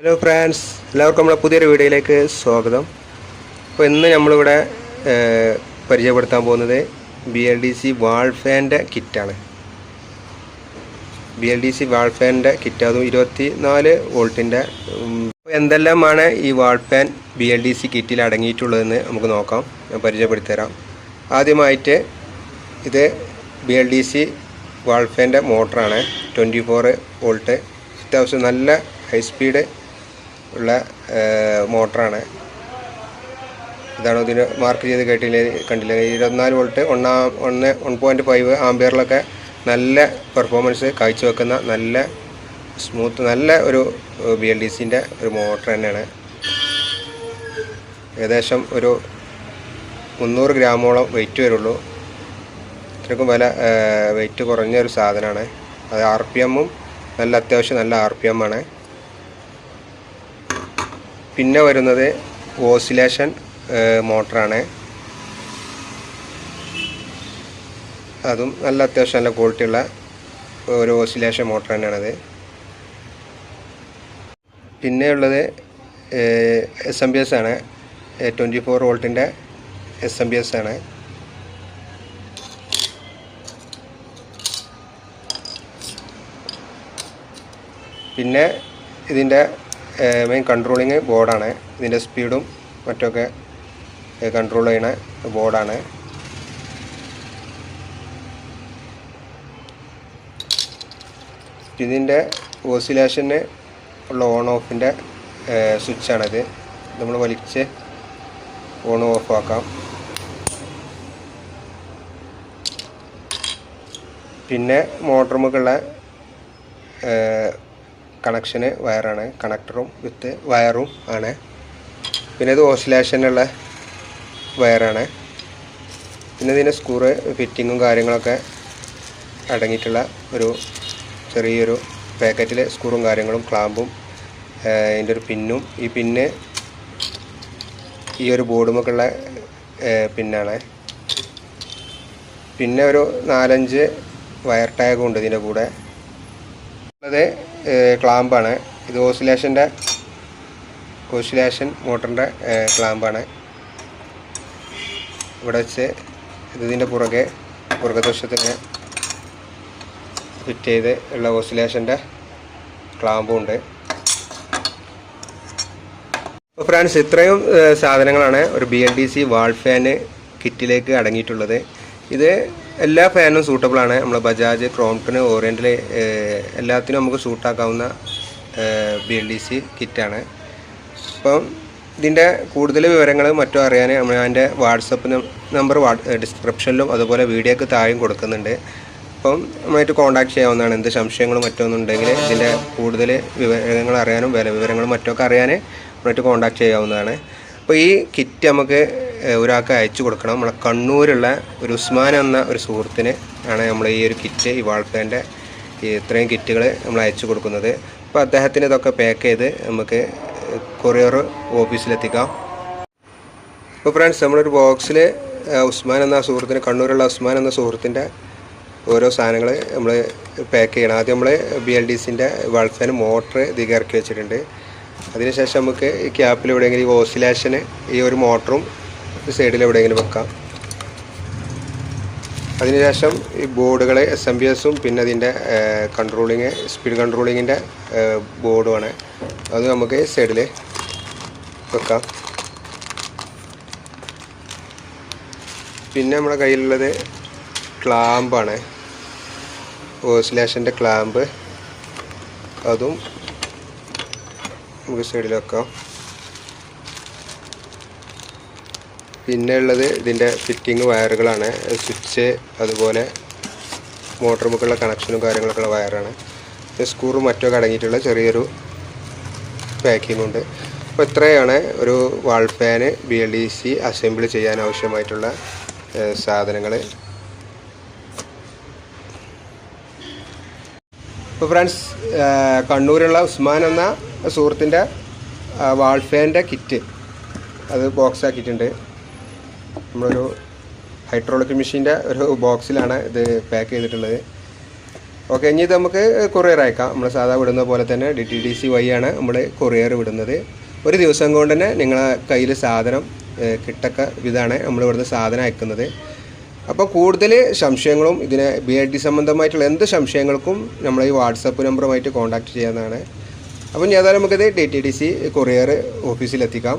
Hello friends എല്ലാവർക്കും നമ്മുടെ പുതിയൊരു വീഡിയോയിലേക്ക് സ്വാഗതം. അപ്പോൾ ഇന്ന് നമ്മളിവിടെ പരിചയപ്പെടുത്താൻ പോകുന്നത് B L D C wall ഫാന്റെ കിറ്റാണ്. B L D C wall ഫാന്റെ kit അതും ഇരുപത്തി നാല് വോൾട്ടിന്റെ എന്തെല്ലാമാണ് ഈ wall fan B L D C കിറ്റിൽ അടങ്ങിയിട്ടുള്ളതെന്ന് നമുക്ക് നോക്കാം. ഞാൻ പരിചയപ്പെടുത്തി തരാം. ആദ്യമായിട്ട് ഇത് B L D C wall ഫാന്റെ മോട്ടറാണ്. Twenty four volt. അത്യാവശ്യം നല്ല ഹൈ സ്പീഡ് ഉള്ള മോട്ടറാണ്. ഇതാണ് ഇതിന് മാർക്ക് ചെയ്ത് കേട്ടില്ല കണ്ടില്ല? ഇരുപത്തിനാല് വോൾട്ട് ഒന്നാ ഒന്ന് വൺ പോയിന്റ് ഫൈവ് ആംബിയറിലൊക്കെ നല്ല പെർഫോമൻസ് കാഴ്ചവെക്കുന്ന നല്ല സ്മൂത്ത് നല്ല ഒരു ബി എൽ ഡി സിന്റെ ഒരു മോട്ടർ തന്നെയാണ്. ഏകദേശം ഒരു മുന്നൂറ് ഗ്രാമോളം വെയിറ്റ് വരുള്ളൂ. ഇത്രയ്ക്കും വില വെയിറ്റ് കുറഞ്ഞ ഒരു സാധനമാണ്. അത് ആർ പി എമ്മും നല്ല അത്യാവശ്യം നല്ല ആർ പി എമ്മാണ് പിന്നെ വരുന്നത് ഓസിലേഷൻ മോട്ടറാണ്. അതും നല്ല അത്യാവശ്യം നല്ല ക്വാളിറ്റിയുള്ള ഒരു ഓസിലേഷൻ മോട്ടർ തന്നെയാണത്. പിന്നെ ഉള്ളത് എസ് എം ബി എസ് ആണ്. ട്വന്റി ഫോർ വോൾട്ടിന്റെ എസ് എം ബി എസ് ആണ്. പിന്നെ ഇതിന്റെ മെയിൻ കൺട്രോളിങ് ബോർഡാണ് ഇതിന്റെ സ്പീഡും മറ്റൊക്കെ കൺട്രോൾ ചെയ്യണ ബോർഡാണ് ഇതിന്റെ ഓസിലേഷന് ഉള്ള ഓൺ ഓഫിന്റെ സ്വിച്ചാണിത് നമ്മൾ വലിച്ച് ഓൺ ഓഫ് ആക്കാം. പിന്നെ മോട്ടറുമുക്കുള്ള കണക്ഷന് വയറാണ്. കണക്ടറും വിത്ത് വയറും ആണ്. പിന്നെ ഇത് ഓസിലേഷനുള്ള വയറാണ് പിന്നെ ഇതിന്റെ സ്ക്രൂ ഫിറ്റിങ്ങും കാര്യങ്ങളൊക്കെ അടങ്ങിയിട്ടുള്ള ഒരു ചെറിയൊരു പാക്കറ്റിലെ സ്ക്രൂവും കാര്യങ്ങളും ക്ലാമ്പും അതിന്റെ ഒരു പിന്നും ഈ പിന്ന് ഈ ഒരു ബോർഡുമൊക്കെയുള്ള പിന്നാണ് പിന്നെ ഒരു നാലഞ്ച് വയർ ടാഗും ഉണ്ട് ഇതിന്റെ കൂടെ. ക്ലാമ്പാണ്. ഇത് ഓസിലേഷന്റെ ഓസിലേഷൻ മോട്ടറിന്റെ ക്ലാമ്പാണ്. ഇവിടെ വെച്ച് ഇത് ഇതിന്റെ പുറകെ പുറകത്തെ വശത്ത് ഇങ്ങനെ ഫിറ്റ് ചെയ്ത് ഉള്ള ഓസിലേഷന്റെ ക്ലാമ്പും ഉണ്ട് അപ്പോൾ ഫ്രാൻസ് ഇത്രയും സാധനങ്ങളാണ് ഒരു B L D C wall fan കിറ്റിലേക്ക് അടങ്ങിയിട്ടുള്ളത്. ഇത് എല്ലാ ഫാനും സൂട്ടബിൾ ആണ്. നമ്മൾ ബജാജ് ക്രോംപ്ടൺ ഓറിയന്റൽ എല്ലാത്തിനും നമുക്ക് സൂട്ടാക്കാവുന്ന ബി എൽ ഡി സി കിറ്റാണ് അപ്പം ഇതിന്റെ കൂടുതൽ വിവരങ്ങൾ മറ്റും അറിയാൻ നമ്മൾ അതിന്റെ വാട്സപ്പ് നമ്പർ ഡിസ്ക്രിപ്ഷനിലും അതുപോലെ വീഡിയോക്ക് താഴെയും കൊടുക്കുന്നുണ്ട്. അപ്പം നമ്മളായിട്ട് കോൺടാക്ട് ചെയ്യാവുന്നതാണ്. എന്ത് സംശയങ്ങളും മറ്റൊന്നും ഉണ്ടെങ്കിൽ ഇതിന്റെ കൂടുതൽ വിവരങ്ങൾ അറിയാനും വില വിവരങ്ങളും മറ്റൊക്കെ അറിയാൻ നമ്മളായിട്ട് കോൺടാക്ട് ചെയ്യാവുന്നതാണ്. അപ്പോൾ ഈ കിറ്റ് നമുക്ക് ഒരാൾക്ക് അയച്ചു കൊടുക്കണം. നമ്മളെ കണ്ണൂരുള്ള ഒരു ഉസ്മാൻ എന്ന ഒരു സുഹൃത്തിന് ആണ് നമ്മൾ ഈ ഒരു കിറ്റ് ഈ വാൾപ്പേന്റെ ഇത്രയും കിറ്റുകൾ നമ്മൾ അയച്ചു കൊടുക്കുന്നത്. അപ്പോൾ അദ്ദേഹത്തിന് ഇതൊക്കെ പാക്ക് ചെയ്ത് നമുക്ക് കൊറിയർ ഓഫീസിലെത്തിക്കാം. അപ്പോൾ ഫ്രണ്ട്സ് നമ്മളൊരു ബോക്സിൽ ഉസ്മാൻ എന്ന സുഹൃത്തിന് കണ്ണൂരുള്ള ഉസ്മാൻ എന്ന സുഹൃത്തിന്റെ ഓരോ സാധനങ്ങൾ നമ്മൾ പാക്ക് ചെയ്യണം. ആദ്യം നമ്മൾ ബി എൽ ഡി സിന്റെ വൾഫാൻ മോട്ടർ ഇതിൽ ഇറക്കി വെച്ചിട്ടുണ്ട്. അതിനുശേഷം നമുക്ക് ഈ ക്യാപ്പിൽ എവിടെയെങ്കിലും ഈ ഓസിലേഷന് ഈ ഒരു മോട്ടറും സൈഡിൽ എവിടെയെങ്കിലും വെക്കാം. അതിനുശേഷം ഈ ബോർഡുകളെ എസ് എം ബി എസും പിന്നെ അതിന്റെ കൺട്രോളിങ് സ്പീഡ് കൺട്രോളിങ്ങിന്റെ ബോർഡുമാണ്. അത് നമുക്ക് സൈഡിൽ വെക്കാം. പിന്നെ നമ്മുടെ കയ്യിലുള്ളത് ക്ലാമ്പാണ്. ഓസിലേഷന്റെ ക്ലാമ്പ്. അതും നമുക്ക് സൈഡിൽ വെക്കാം. പിന്നെ ഉള്ളത് ഇതിന്റെ ഫിറ്റിംഗ് വയറുകളാണ്. സ്വിച്ച് അതുപോലെ മോട്ടർ മുക്കുള്ള കണക്ഷനും കാര്യങ്ങളൊക്കെ ഉള്ള വയറാണ്. സ്ക്രൂ മറ്റൊക്കെ അടങ്ങിയിട്ടുള്ള ചെറിയൊരു പാക്കിംഗ് ഉണ്ട്. അപ്പോൾ ഇത്രയാണ് ഒരു wall fan B L D C assemble ചെയ്യാൻ ആവശ്യമായിട്ടുള്ള സാധനങ്ങൾ ഇപ്പോൾ ഫ്രണ്ട്സ് കണ്ണൂരുള്ള ഉസ്മാൻ എന്ന സുഹൃത്തിന്റെ വാൾ ഫാനിന്റെ കിറ്റ് അത് ബോക്സ് ആക്കിയിട്ടുണ്ട്. നമ്മളൊരു ഹൈഡ്രോളിക് മെഷീന്റെ ഒരു ബോക്സിലാണ് ഇത് പാക്ക് ചെയ്തിട്ടുള്ളത്. ഓക്കെ ഇനി ഇത് നമുക്ക് കൊറിയർ അയക്കാം. നമ്മൾ സാധാ വിടുന്ന പോലെ തന്നെ ഡി ടി ഡി സി വഴിയാണ് നമ്മൾ കൊറിയർ വിടുന്നത്. ഒരു ദിവസം കൊണ്ട് തന്നെ നിങ്ങളെ കയ്യിൽ സാധനം കിട്ടക്ക ഇതാണ് നമ്മൾ ഇവിടുന്ന് സാധനം അയക്കുന്നത്. അപ്പോൾ കൂടുതൽ സംശയങ്ങളും ഇതിനെ ബി എഡ് ഡി സംബന്ധമായിട്ടുള്ള എന്ത് സംശയങ്ങൾക്കും നമ്മൾ ഈ വാട്സപ്പ് നമ്പറുമായിട്ട് കോൺടാക്ട് ചെയ്യാവുന്നതാണ്. അപ്പം ഏതായാലും നമുക്കിത് D T D C courier ഓഫീസിലെത്തിക്കാം